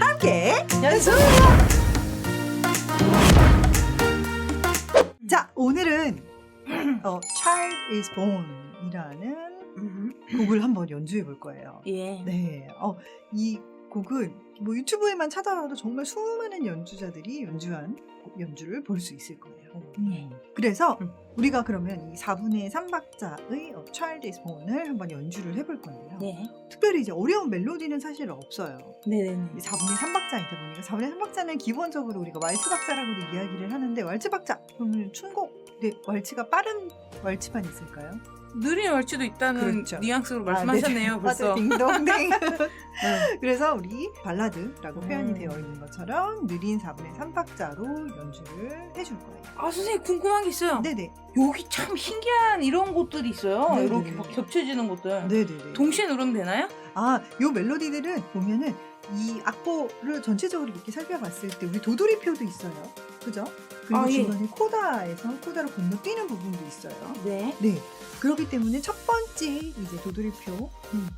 함께 연수. 자 오늘은 어, Child is Born이라는 곡을 한번 연주해 볼 거예요. 예. 네, 어, 이 곡은 뭐 유튜브에만 찾아봐도 정말 수많은 연주자들이 연주한 연주를 볼 수 있을 거예요. 예. 그래서 음. 우리가 그러면 이 4분의 3박자의 어, Child is Born을 한번 연주를 해볼 건데요. 네. 특별히 이제 어려운 멜로디는 사실 없어요. 네네네. 4분의 3박자이다 보니까 4분의 3박자는 기본적으로 우리가 왈츠 박자라고도 이야기를 하는데 왈츠 박자 그러면 춘곡 네, 왈츠가 빠른 왈츠만 있을까요? 느린 월치도 있다는 그렇죠. 뉘앙스로 아, 말씀하셨네요, 네. 벌써. 맞아요. 딩동댕. 네. 그래서 우리 발라드라고 표현이 음. 되어 있는 것처럼 느린 4분의 3박자로 연주를 해줄 거예요. 아, 선생님 궁금한 게 있어요. 네네. 여기 참 희귀한 이런 곳들이 있어요. 네네네. 이렇게 막 겹쳐지는 곳들. 네네네. 동시에 누르면 되나요? 아, 요 멜로디들은 보면은 이 악보를 전체적으로 이렇게 살펴봤을 때 우리 도돌이표도 있어요. 그죠? 그리고 아, 예. 중간에 코다에서 코다로 건너뛰는 부분도 있어요. 네. 네. 그렇기 때문에 첫 번째 이제 도돌이표 음,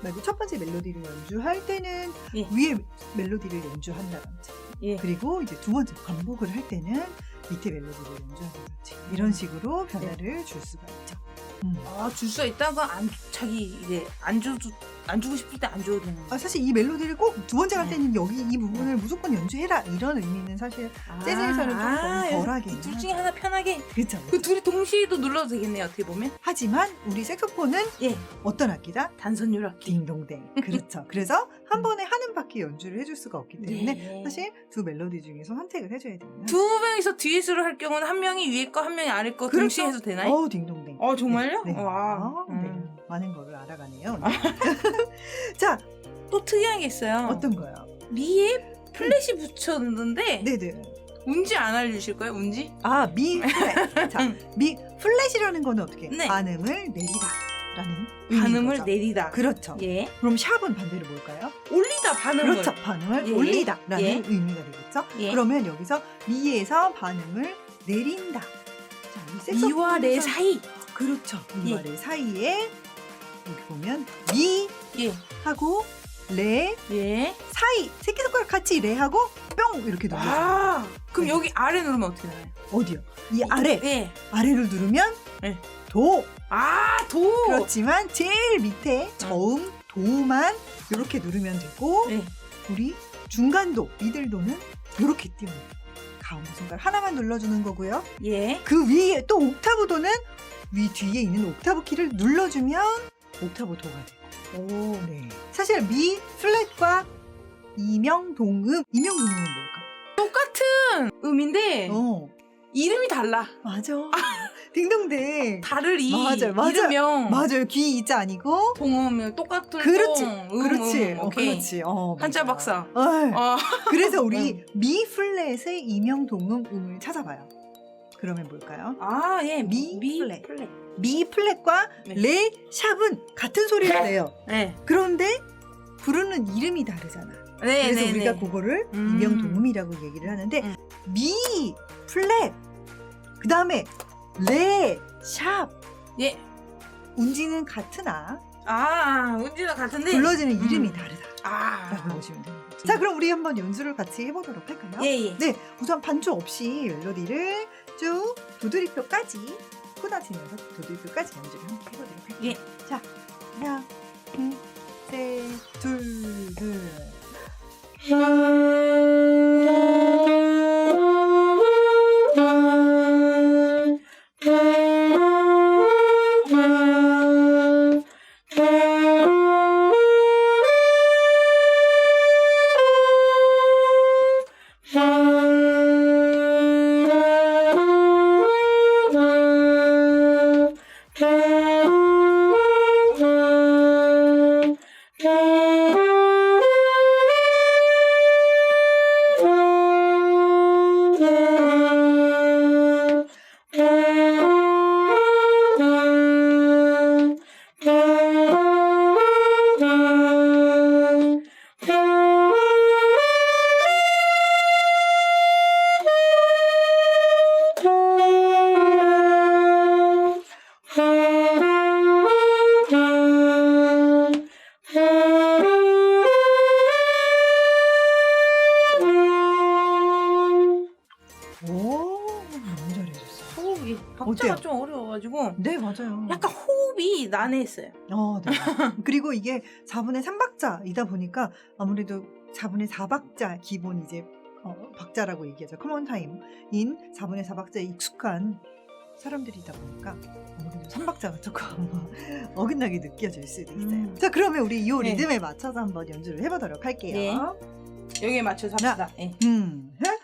말고 첫 번째 멜로디를 연주할 때는 예. 위에 멜로디를 연주한다든지 예. 그리고 이제 두 번째 반복을 할 때는 밑에 멜로디를 연주한다든지 이런 식으로 변화를 줄 수가 있죠. 음. 아, 줄 수가 있다가 안, 자기 이제 안 줘도, 안 주고 싶을 때 안 줘도 되는 아, 거. 사실 이 멜로디를 꼭 두 번째 갈 네. 때는 여기 이 부분을 무조건 연주해라 이런 의미는 사실 재즈에서는 조금 덜하긴 둘 중에. 하나 편하게. 그렇죠. 그 둘이 동시에도 눌러도 되겠네요, 어떻게 보면. 하지만 우리 색소폰은 예. 어떤 악기다? 단선 유락기. 딩동댕. 그렇죠. 그래서 한 번에 하는 바퀴 연주를 해줄 수가 없기 때문에 네. 사실 두 멜로디 중에서 선택을 해줘야 됩니다. 두 명이서 듀엣으로 할 경우는 한 명이 위에 거, 한 명이 아래 거 그렇죠. 동시에 해도 되나요? 어우 딩동댕. 어, 정말요? 네. 네. 와. 아, 네. 음. 많은 거를 알아가네요. 오늘. 자, 또 특이한 게 있어요. 어떤 거요? 미에 플래시 붙였는데 네네. 운지 안 알려주실 거예요? 운지? 아, 미 플랫. 자, 응. 미 플랫이라는 거는 어떻게? 네. 반음을 내리다. 라는 반음을 거죠. 내리다. 그렇죠. 예. 그럼 샵은 반대로 뭘까요? 올리다 반음을. 그렇죠. 반음을 예. 올리다라는 예. 의미가 되겠죠. 예. 그러면 여기서 미에서 반음을 내린다. 자, 이 미와 레 사이. 그렇죠. 미와 예. 레 사이에 여기 보면 미 예. 하고 레 예. 사이 새끼손가락 같이 레하고 뿅 이렇게 눌러요. 아. 그럼 네. 여기 아래 누르면 어떻게 나요? 어디요? 이 아래 예. 아래를 누르면 네. 도. 아, 도. 그렇지만 제일 밑에 저음 도만 이렇게 누르면 되고 예. 우리 중간도 미들도는 이렇게 띄우는 거예요. 가운데 손가락 하나만 눌러주는 거고요. 예. 그 위에 또 옥타브도는 위 뒤에 있는 옥타브 키를 눌러주면 옥타브 도가 되고. 오, 네. 사실 미 플랫과 이명 동음, 이명 동음은 뭘까? 똑같은 음인데 어, 이름이 달라. 맞아. 딩동댕. 다를 이 맞아요, 맞아요. 이름명. 맞아요. 귀 이자 아니고. 동음이 똑같은 그렇지, 동, 음, 그렇지, 음, 어, 오케이. 그렇지. 어, 한자 맞아. 박사. 어이. 어. 그래서 우리 미 플랫의 이명 동음 음을 찾아봐요. 그러면 뭘까요? 아, 예. 미 미 플랫. 플랫. 미 플랫과 네. 레 샵은 같은 소리를 내요. 네. 그런데 부르는 이름이 다르잖아. 네, 그래서 네, 우리가 네. 그거를 음. 이명 동음이라고 얘기를 하는데 음. 미 플랫 그 다음에 레 샵 예. 운지는 같으나 아, 운지는 같은데. 불러지는 음. 이름이 다르다라고 아. 보시면 됩니다. 자, 그럼 우리 한번 연주를 같이 해보도록 할까요? 예, 예. 네, 우선 반주 없이 멜로디를 쭉 도드리표까지 코다치면서 도드리표까지 연주를 한번 해보도록 할게요. 예. 자, 하나, 둘, 셋, 둘, 둘. 어려워가지고 네, 맞아요. 약간 호흡이 난해했어요. 어, 네. 그리고 이게 4분의 3박자이다 보니까 아무래도 4분의 4박자 기본 이제 어, 박자라고 얘기하죠. 커먼 타임인 4분의 4박자에 익숙한 사람들이다 보니까 아무래도 3박자가 조금 어긋나게 느껴질 수도 있어요. 음. 자, 그러면 우리 이 네. 리듬에 맞춰서 한번 연주를 해보도록 할게요. 네. 여기에 맞춰서 합시다. 예. 음, 셋.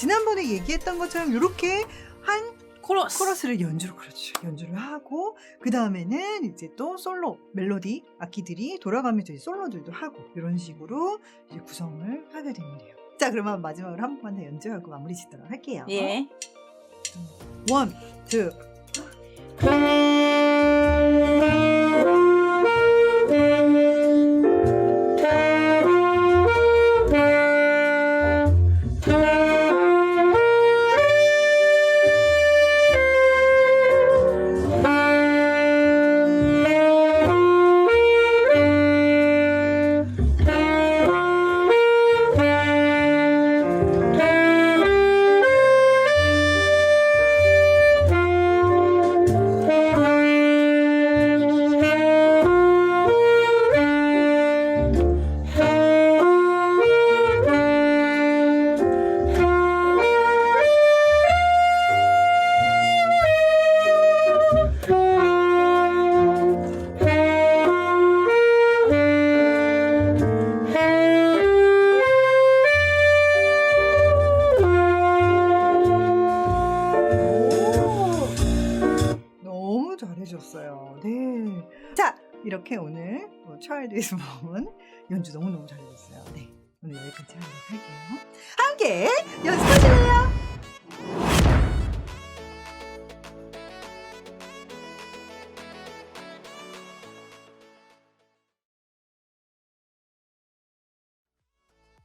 지난번에 얘기했던 것처럼 이렇게 한 코러스. 코러스를 연주로 그렇죠. 연주를 하고 그 다음에는 이제 또 솔로 멜로디 악기들이 돌아가면서 이제 솔로들도 하고 이런 식으로 이제 구성을 하게 됩니다. 자 그러면 마지막으로 한 번만 더 연주하고 마무리 짓도록 할게요. 예. 원, 투. 이렇게 오늘 뭐 차일드에서 먹은 연주 너무너무 잘해줬어요. 네. 오늘 여기까지 하도록 할게요. 함께 연습